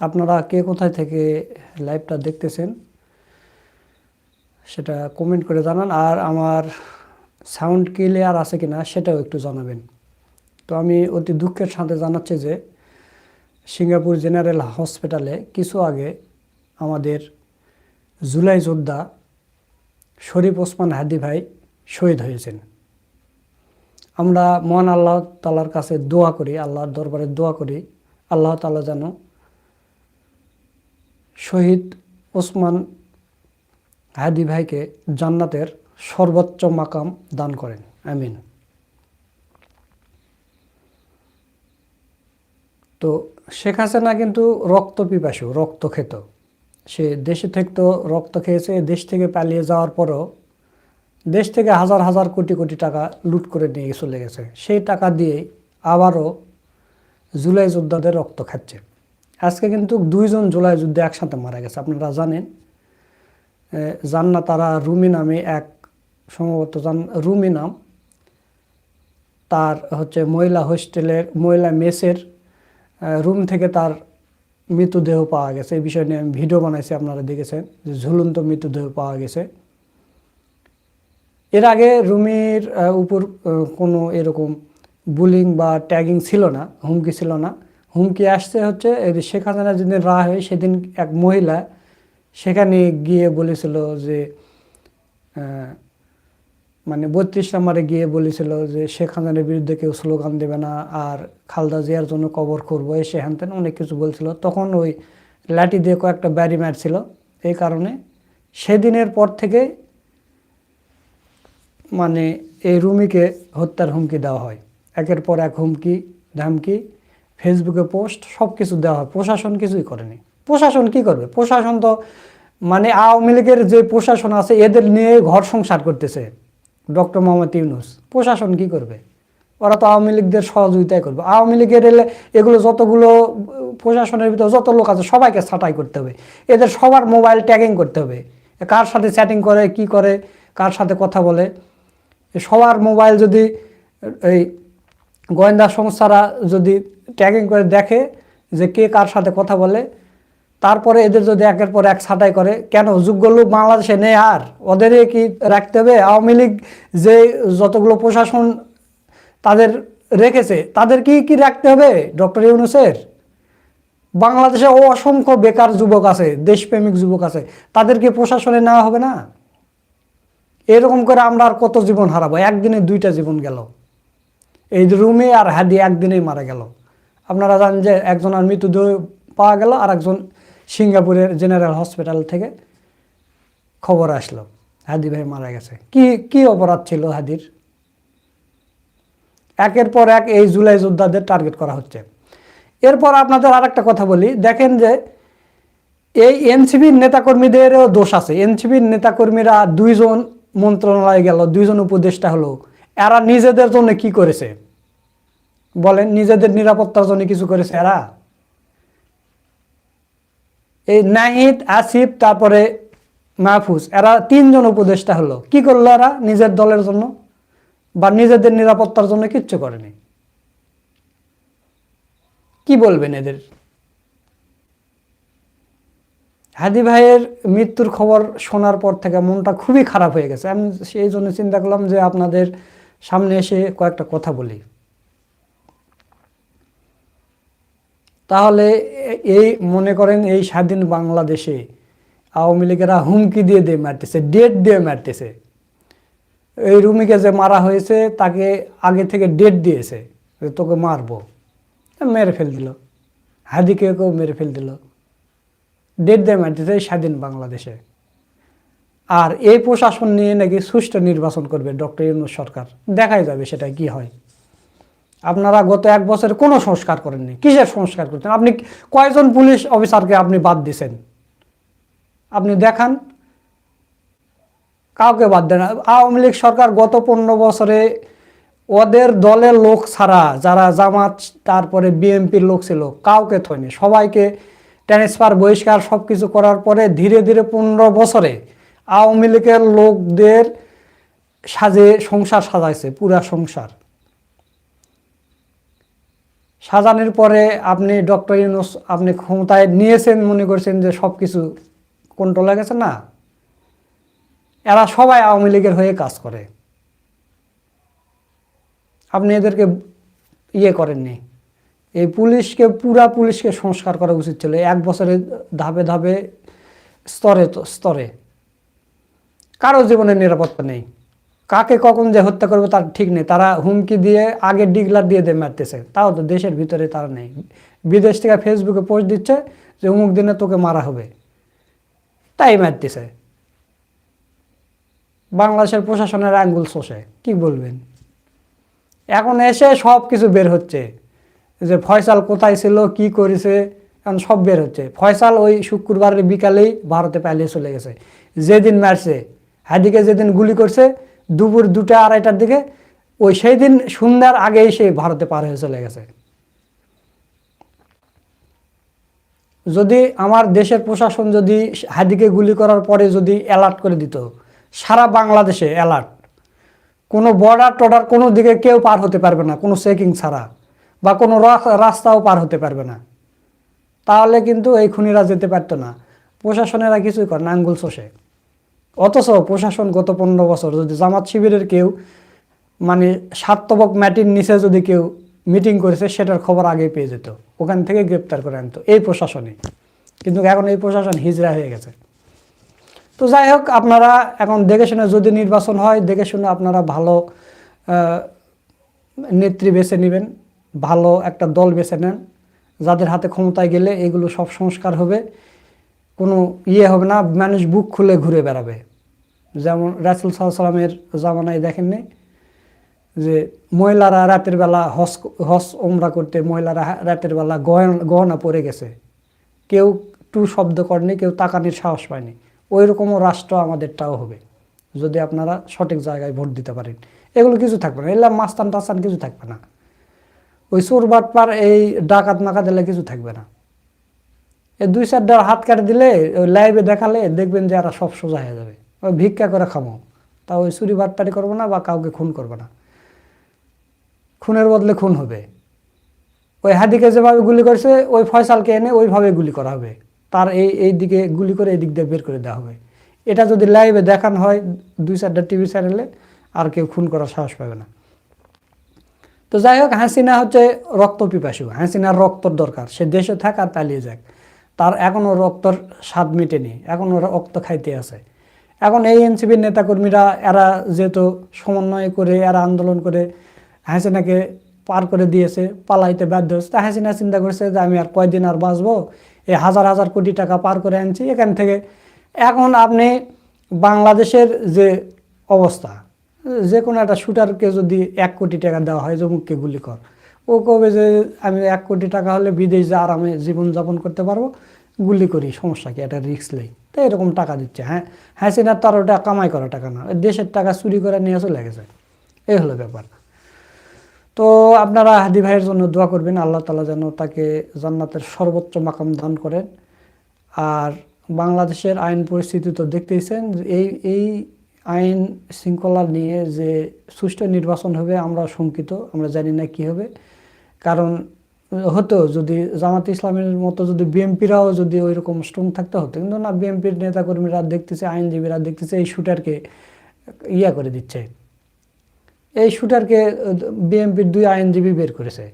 আপনারা কে কোথায় থেকে লাইভটা দেখতেছেন, সেটা কমেন্ট করে জানান। আর আমার সাউন্ড ক্লিয়ার আছে কি না সেটাও একটু জানাবেন। তো আমি অতি দুঃখের সাথে জানাচ্ছি যে সিঙ্গাপুর জেনারেল হসপিটালে কিছু আগে আমাদের জুলাই যোদ্ধা শরীফ ওসমান হাদি ভাই শহীদ হয়েছেন। আমরা মহান আল্লাহ তালার কাছে দোয়া করি, আল্লাহর দরবারে দোয়া করি, আল্লাহ তালা যেন শহীদ ওসমান হাদি ভাইকে জান্নাতের সর্বোচ্চ মাকাম দান করেন। আমিন। তো শেখ হাসিনা কিন্তু রক্ত পিপাসু রক্ত খেত সে দেশে থেকেও রক্ত খেয়েছে, দেশ থেকে পালিয়ে যাওয়ার পরও দেশ থেকে হাজার হাজার কোটি কোটি টাকা লুট করে নিয়ে চলে গেছে। সেই টাকা দিয়ে আবারও জুলাই যোদ্ধাদের রক্ত খাচ্ছে। আজকে কিন্তু দুইজন জুলাই যুদ্ধে একসাথে মারা গেছে, আপনারা জানেন। জান্না তারা রুমি নামে এক সম্ভবত জান, রুমি নাম। তার হচ্ছে মহিলা হোস্টেলের, মহিলা মেসের রুম থেকে তার মৃতদেহ পাওয়া গেছে। এই বিষয় নিয়ে আমি ভিডিও বানাইছি, আপনারা দেখেছেন যে ঝুলন্ত মৃতদেহ পাওয়া গেছে। এর আগে রুমির উপর কোনো এরকম বুলিং বা ট্যাগিং ছিল না, হুমকি ছিল না। হুমকি আসছে হচ্ছে শেখ হাসিনা যেদিন রা হয়, সেদিন এক মহিলা সেখানে গিয়ে বলেছিল যে মানে বত্রিশ নম্বরে গিয়ে বলেছিল যে, শেখ হাসিনার বিরুদ্ধে কেউ স্লোগান দেবে না, আর খালদা জিয়ার জন্য কবর করব। এসে হ্যান ত্যান অনেক কিছু বলছিল। তখন ওই লাঠি দিয়ে কয়েকটা ব্যারি মারছিল। এই কারণে সেদিনের পর থেকে মানে এই রুমিকে হত্যার হুমকি দেওয়া হয়। একের পর এক হুমকি, ধামকি ফেসবুকে পোস্ট, সব কিছু দেওয়া হয়। প্রশাসন কিছুই করেনি। প্রশাসন কি করবে? প্রশাসন তো মানে আওয়ামী লীগের যে প্রশাসন আছে, এদের নিয়ে ঘর সংসার করতেছে ডক্টর মোহাম্মদ ইউনুস। প্রশাসন কি করবে? ওরা তো আওয়ামী লীগদের সহযোগিতাই করবে। আওয়ামী লীগের এলে এগুলো যতগুলো প্রশাসনের ভিতরে যত লোক আছে, সবাইকে ছাঁটাই করতে হবে। এদের সবার মোবাইল ট্যাগিং করতে হবে। কার সাথে চ্যাটিং করে, কি করে, কার সাথে কথা বলে। সবার মোবাইল যদি এই গোয়েন্দা সংস্থারা যদি ট্যাগিং করে দেখে যে কে কার সাথে কথা বলে। তারপরে এদের যদি একের পর এক ছাঁটাই করে, কেন যোগ্য লোক বাংলাদেশে নেই আর? ওদেরই কি রাখতে হবে? আওয়ামী লীগ যে যতগুলো প্রশাসন তাদের রেখেছে, তাদের কি কি রাখতে হবে? ডক্টর ইউনুসের? বাংলাদেশে অসংখ্য বেকার যুবক আছে, দেশপ্রেমিক যুবক আছে তাদেরকে প্রশাসনে নেওয়া হবে না? এরকম করে আমরা আর কত জীবন হারাবো? একদিনে দুইটা জীবন গেল। এই রুমে আর হাদি একদিনেই মারা গেল। আপনারা জানেন যে একজন আর মৃতদেহ পাওয়া গেল আর একজন সিঙ্গাপুরের জেনারেল হসপিটাল থেকে খবর আসলো, হাদি ভাই মারা গেছে। কি কি অপরাধ ছিল হাদির? একের পর এক এই জুলাই যোদ্ধাদের টার্গেট করা হচ্ছে। এরপর আপনাদের আর একটা কথা বলি, দেখেন যে এই এনসিবির নেতাকর্মীদেরও দোষ আছে। এনসিবির নেতাকর্মীরা দুইজন মন্ত্রণালয়ে গেল, দুইজন উপদেষ্টা হলো। এরা নিজেদের জন্য কি করেছে? বলেন, নিজেদের নিরাপত্তার জন্য কিছু করেছে এরা এই নাহিদ আসিফ, তারপরে মাহফুজ, এরা তিনজন উপদেষ্টা হলো। কি করল এরা? নিজের দলের জন্য বা নিজেদের নিরাপত্তার জন্য কিচ্ছু করেনি। কি বলবেন এদের? হাদি ভাইয়ের মৃত্যুর খবর শোনার পর থেকে মনটা খুবই খারাপ হয়ে গেছে। আমি সেই জন্য চিন্তা করলাম যে আপনাদের সামনে এসে কয়েকটা কথা বলি। তাহলে এই মনে করেন এই স্বাধীন বাংলাদেশে আওয়ামী লীগেরা হুমকি দিয়ে দিয়ে মারতেছে, ডেট দিয়ে মারতেছে। এই রুমিকে যে মারা হয়েছে, তাকে আগে থেকে ডেট দিয়েছে যে তোকে মারবো। মেরে ফেল দিল। হাদিকে কেউ মেরে ফেল দিল। ডেট দিয়ে মারতেছে এই স্বাধীন বাংলাদেশে। আর এই প্রশাসন নিয়ে নাকি সুষ্ঠু নির্বাচন করবে ডক্টর ইউনুস সরকার। দেখাই যাবে সেটা কি হয়। আপনারা গত এক বছরে কোনো সংস্কার করেননি। কিসের সংস্কার করছেন আপনি কয়জন পুলিশ অফিসারকে আপনি বাদ দিছেন? আপনি দেখান। কাউকে বাদ দেন। আওয়ামী লীগ সরকার গত পনেরো বছরে ওদের দলের লোক ছাড়া, যারা জামাত, তারপরে বিএনপির লোক ছিল, কাউকে থয়নি। সবাইকে ট্রান্সফার, বহিষ্কার সব কিছু করার পরে ধীরে ধীরে পনেরো বছরে আওয়ামী লীগের লোকদের সাজে, সংসার সাজাইছে, পুরা সংসার। সাজানোর পরে আপনি ডক্টর ইউনুস আপনি ক্ষমতায় নিয়েছেন, মনে করছেন যে সব কিছু কন্ট্রোলে গেছে? না। এরা সবাই আওয়ামী লীগের হয়ে কাজ করে। আপনি এদেরকে ইয়ে করেননি। এই পুলিশকে, পুরা পুলিশকে সংস্কার করা উচিত ছিল। এক বছরে ধাপে ধাপে স্তরে স্তরে। কারও জীবনের নিরাপত্তা নেই। কাকে কখন যে হত্যা করবে তার ঠিক নেই। তারা হুমকি দিয়ে আগে ডিগলার দিয়ে দিয়ে মারতেছে। তাও তো দেশের ভিতরে তারা নেই। বিদেশ থেকে ফেসবুকে পোস্ট দিচ্ছে যে অমুক দিনে তোকে মারা হবে। তাই মারতেছে। বাংলাদেশের প্রশাসনের আঙ্গুল শোষে। কি বলবেন? এখন এসে সব কিছু বের হচ্ছে। যে ফয়সাল কোথায় ছিল, কি করেছে, এখন সব বের হচ্ছে। ফয়সাল ওই শুক্রবারের বিকালেই ভারতে পালিয়ে চলে গেছে। যেদিন মারছে হাদিকে যেদিন গুলি করছে দুপুর দুটা আড়াইটার দিকে, ওই সেই দিন সন্ধ্যার আগেই সে ভারতে পার হয়ে চলে গেছে। যদি আমার দেশের প্রশাসন যদি হাদিকে গুলি করার পরে যদি অ্যালার্ট করে দিত, সারা বাংলাদেশে অ্যালার্ট কোনো বর্ডার টর্ডার কোনো দিকে কেউ পার হতে পারবে না, কোনো চেকিং ছাড়া, বা কোনো রাস্তাও পার হতে পারবে না। তাহলে কিন্তু এই খুনিরা যেতে পারতো না। প্রশাসনেরা কিছুই করে না, আঙ্গুল চষে অথচ প্রশাসন গত পনেরো বছর যদি জামাত শিবিরের কেউ মানে সাতবক ম্যাটির নিচে যদি কেউ মিটিং করেছে, সেটার খবর আগে পেয়ে যেত। ওখান থেকে গ্রেপ্তার করে আনতো, এই প্রশাসনে। কিন্তু এখন এই প্রশাসন হিজড়া হয়ে গেছে। তো যাই হোক, আপনারা এখন দেখে শুনে যদি নির্বাচন হয়, দেখে শুনে আপনারা ভালো নেত্রী বেছে নেবেন, ভালো একটা দল বেছে নেন। যাদের হাতে ক্ষমতায় গেলে এগুলো সব সংস্কার হবে। কোনো ইয়ে হবে না, মানুষ বুক খুলে ঘুরে বেড়াবে। যেমন রাসুল সাল্লামের জামানায় দেখেননি? যে মহিলারা রাতের বেলা হস হস ওমরা করতে মহিলারা রাতের বেলা গহনা গহনা পরে গেছে। কেউ টু শব্দ করেনি, কেউ তাকানির সাহস পায়নি। ওই রকমও রাষ্ট্র আমাদেরটাও হবে, যদি আপনারা সঠিক জায়গায় ভোট দিতে পারেন। এগুলো কিছু থাকবে না এলাম মাস্তান টাস্তান কিছু থাকবে না। ওই চোর বাটপার, এই ডাকাত মাকা দিলে কিছু থাকবে না। এই দুই চারটা হাত কাটে দিলে ওই লাইভে দেখালে দেখবেন যে এরা সব সোজা হয়ে যাবে। ওই ভিক্ষা করে খামো। তা ওই চুরি বাটপারি করব না বা কাউকে খুন করব না। খুনের বদলে খুন হবে। ওই হাদিকে যেভাবে গুলি করছে, ওই ফয়সালকে এনে ওইভাবে গুলি করা হবে। তার এই এই দিকে গুলি করে, এই দিক দিয়ে বের করে দেওয়া হবে। এটা যদি লাইভে দেখানো হয় দুই চারটা টিভি চ্যানেলে, আর কেউ খুন করার সাহস পাবে না। তো যাই হোক, হাসিনা হচ্ছে রক্ত পিপাসু হাসিনার রক্তর দরকার। সে দেশে থাক আর পালিয়ে যাক। তার এখনও রক্তর স্বাদ মেটেনি এখনও রক্ত খাইতে আছে। এখন এই এনসিপির নেতাকর্মীরা, এরা যেহেতু সমন্বয় করে, এরা আন্দোলন করে হাসিনাকে পার করে দিয়েছে, পালাইতে বাধ্য তা হাসিনা চিন্তা করছে যে আমি আর কয়দিন আর বাঁচবো? এই হাজার হাজার কোটি টাকা পার করে আনছি, এখান থেকে। এখন আপনি বাংলাদেশের যে অবস্থা, যে কোনো একটা শুটারকে যদি এক কোটি টাকা দেওয়া হয়, যমুককে গুলি কর ও কবে যে আমি এক কোটি টাকা হলে বিদেশ যা আরামে জীবনযাপন করতে পারব, গুলি করি, সমস্যা কি? একটা রিস্ক নেই। তো এরকম টাকা দিচ্ছে হ্যাঁ? হ্যাঁ হাসিনার তার ওটা কামাই করা টাকা না দেশের টাকা চুরি করে নিয়ে চলে গেছে। এই হলো ব্যাপার। তো আপনারা হাদি ভাইয়ের জন্য দোয়া করবেন, আল্লাহ তালা যেন তাকে জান্নাতের সর্বোচ্চ মাকাম দান করেন। আর বাংলাদেশের আইন পরিস্থিতি তো দেখতেইছেন, এই এই আইন শৃঙ্খলা নিয়ে যে সুষ্ঠু নির্বাচন হবে, আমরা শঙ্কিত, আমরা জানি না কি হবে। কারণ হতো যদি জামাত ইসলামের মতো যদি বিএমপিরাও যদি ওই রকম স্ট্রং থাকতে হতো, কিন্তু না, বিএমপির নেতাকর্মীরা দেখতেছে, আইনজীবীরা দেখতেছে, এই শুটারকে ইয়া করে দিচ্ছে। এই শুটারকে বিএমপির দুই আইনজীবী বের করেছে।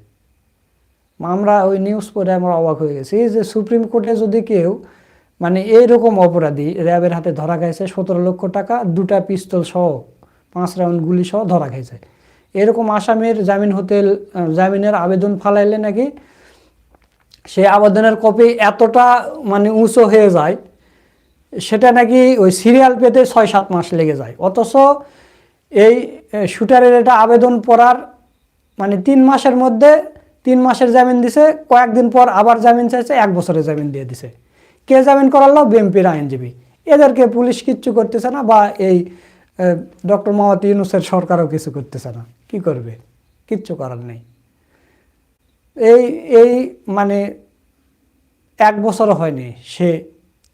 আমরা ওই নিউজ পড়ে আমরা অবাক হয়ে গেছি যে সুপ্রিম কোর্টে যদি কেউ মানে এইরকম অপরাধী র্যাবের হাতে ধরা খাইছে, সতেরো লক্ষ টাকা, দুটা পিস্তল সহ, পাঁচ রাউন্ড গুলি সহ ধরা গেছে এরকম আসামির জামিন হতে জামিনের আবেদন ফালাইলে নাকি সে আবেদনের কপি এতটা মানে উঁচু হয়ে যায়, সেটা নাকি ওই সিরিয়াল পেতে ছয় সাত মাস লেগে যায়। অথচ এই শুটারের এটা আবেদন পড়ার মানে তিন মাসের মধ্যে তিন মাসের জামিন দিছে, কয়েকদিন পর আবার জামিন চাইছে, এক বছরের জামিন দিয়ে দিছে। কে জামিন করালো? বিএমপির আইনজীবী। এদেরকে পুলিশ কিচ্ছু করতেছে না বা এই ডক্টর মোহাম্মদ ইউনুসের সরকারও কিছু করতেছে না। কি করবে? কিচ্ছু করার নেই। এই এই মানে এক বছরও হয়নি সে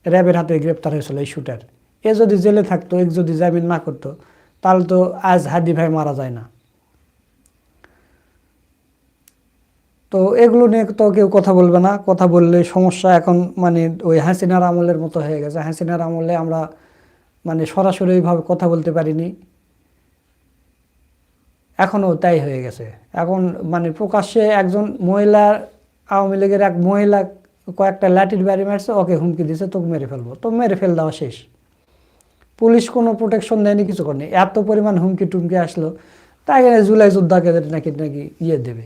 র্যাবের হাতে গ্রেপ্তার হয়েছিল এই শুটার। এ যদি জেলে থাকতো এ যদি জামিন না করতো, তাহলে তো আজ হাদি ভাই মারা যায় না। তো এগুলো নিয়ে তো কেউ কথা বলবে না। কথা বললে সমস্যা এখন মানে ওই হাসিনার আমলের মতো হয়ে গেছে। হাসিনার আমলে আমরা মানে সরাসরি ওইভাবে কথা বলতে পারিনি। এখনও তাই হয়ে গেছে। এখন মানে প্রকাশ্যে একজন মহিলা, আওয়ামী লীগের এক মহিলা কয়েকটা লাঠির বাড়ি মারছে, ওকে হুমকি দিছে, তোকে মেরে ফেলব। তো মেরে ফেল দেওয়া শেষ। পুলিশ কোনো প্রোটেকশন দেয়নি, কিছু করেনি। এত পরিমাণ হুমকি টুমকি আসলো তাই জুলাই যোদ্ধাকে নাকি নাকি ইয়ে দেবে।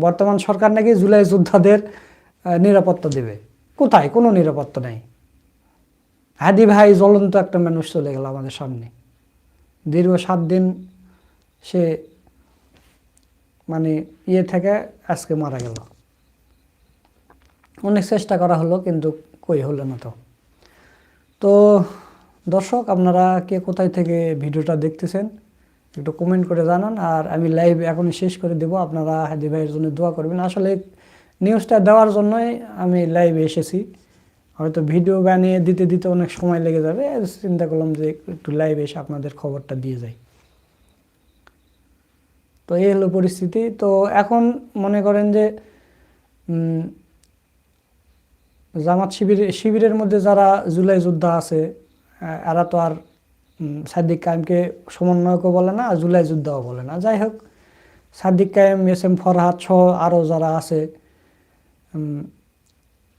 বর্তমান সরকার নাকি জুলাই যোদ্ধাদের নিরাপত্তা দেবে। কোথায়? কোনো নিরাপত্তা নাই। হাদি ভাই জ্বলন্ত একটা মানুষ চলে গেল আমাদের সামনে। দীর্ঘ সাত দিন সে মানে ইয়ে থেকে আজকে মারা গেল। অনেক চেষ্টা করা হলো, কিন্তু কই হলো না তো। তো দর্শক, আপনারা কে কোথায় থেকে ভিডিওটা দেখতেছেন, একটু কমেন্ট করে জানান, আর আমি লাইভ এখন শেষ করে দেব। আপনারা হাদি ভাইয়ের জন্য দোয়া করবেন। আসলে নিউজটা দেওয়ার জন্যই আমি লাইভে এসেছি। হয়তো ভিডিও বানিয়ে দিতে দিতে অনেক সময় লেগে যাবে চিন্তা করলাম যে একটু লাইভে এসে আপনাদের খবরটা দিয়ে যাই। তো এই হলো পরিস্থিতি। তো এখন মনে করেন যে জামাত শিবির, শিবিরের মধ্যে যারা জুলাই যোদ্ধা আছে এরা তো আর সাদ্দিক কায়েমকে সমন্বয়কও বলে না, আর জুলাই যোদ্ধাও বলে না। যাই হোক সাদ্দিক কায়েম, এস এম ফরহাদ সহ আরও যারা আছে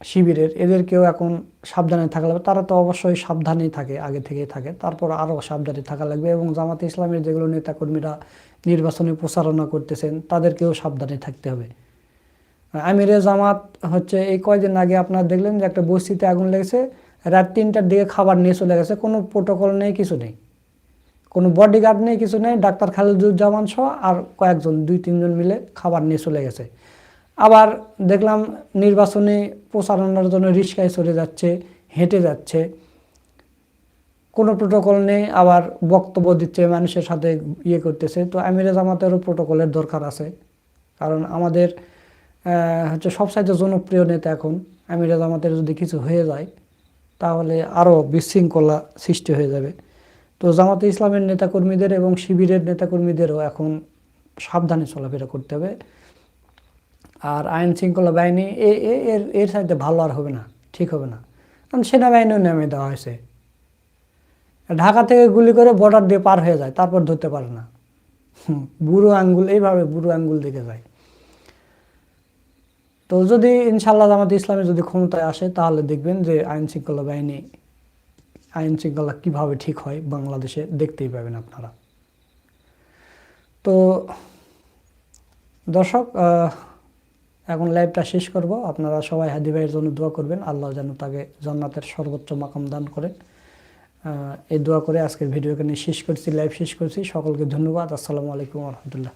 শিবিরের, এদেরকেও এখন সাবধানে থাকা লাগবে। তারা তো অবশ্যই সাবধানেই থাকে, আগে থেকেই থাকে। তারপর আরও সাবধানে থাকা লাগবে এবং জামাতে ইসলামের যেগুলো নেতাকর্মীরা নির্বাচনে প্রচারণা করতেছেন, তাদেরকেও সাবধানে থাকতে হবে। আমিরে জামাত হচ্ছে, এই কয়দিন আগে আপনারা দেখলেন যে একটা বস্তিতে আগুন লেগেছে, রাত তিনটার দিকে খাবার নিয়ে চলে গেছে, কোনো প্রোটোকল নেই, কিছু নেই। কোনো বডিগার্ড নেই, কিছু নেই, ডাক্তার খালিদুজ্জামান সহ আর কয়েকজন, দুই তিনজন মিলে খাবার নিয়ে চলে গেছে। আবার দেখলাম নির্বাচনী প্রচারণার জন্য রিক্সায় চলে যাচ্ছে, হেঁটে যাচ্ছে। কোনো প্রোটোকল নেই, আবার বক্তব্য দিচ্ছে, মানুষের সাথে ইয়ে করতেছে। তো আমিরে জামাতেরও প্রোটোকলের দরকার আছে। কারণ আমাদের হচ্ছে সবসাইতে জনপ্রিয় নেতা এখন আমিরে জামাতের যদি কিছু হয়ে যায়, তাহলে আরও বিশৃঙ্খলা সৃষ্টি হয়ে যাবে। তো জামাতে ইসলামের নেতাকর্মীদের এবং শিবিরের নেতাকর্মীদেরও এখন সাবধানে চলাফেরা করতে হবে। আর আইন শৃঙ্খলা বাহিনী এ- এর এর সাথে ভালো আর হবে না, ঠিক হবে না। কারণ সেনাবাহিনীও নেমে দেওয়া হয়েছে। ঢাকা থেকে গুলি করে বর্ডার দিয়ে পার হয়ে যায়, তারপর ধরতে পারে না। বুড়ো আঙ্গুল, এইভাবে বুড়ো আঙ্গুল দিকে যায়। তো যদি ইনশাল্লাহ জামাত ইসলামে যদি ক্ষমতায় আসে, তাহলে দেখবেন যে আইন শৃঙ্খলা বাহিনী, আইন শৃঙ্খলা কীভাবে ঠিক হয় বাংলাদেশে, দেখতেই পাবেন আপনারা। তো দর্শক এখন লাইভটা শেষ করব। আপনারা সবাই হাদি ভাইয়ের জন্য দোয়া করবেন। আল্লাহ যেন তাকে জান্নাতের সর্বোচ্চ মাকাম দান করেন। এই দোয়া করে আজকের ভিডিও এখানে শেষ করছি লাইভ শেষ করছি। সকলকে ধন্যবাদ। আসসালামু আলাইকুম রহমতুল্লাহ।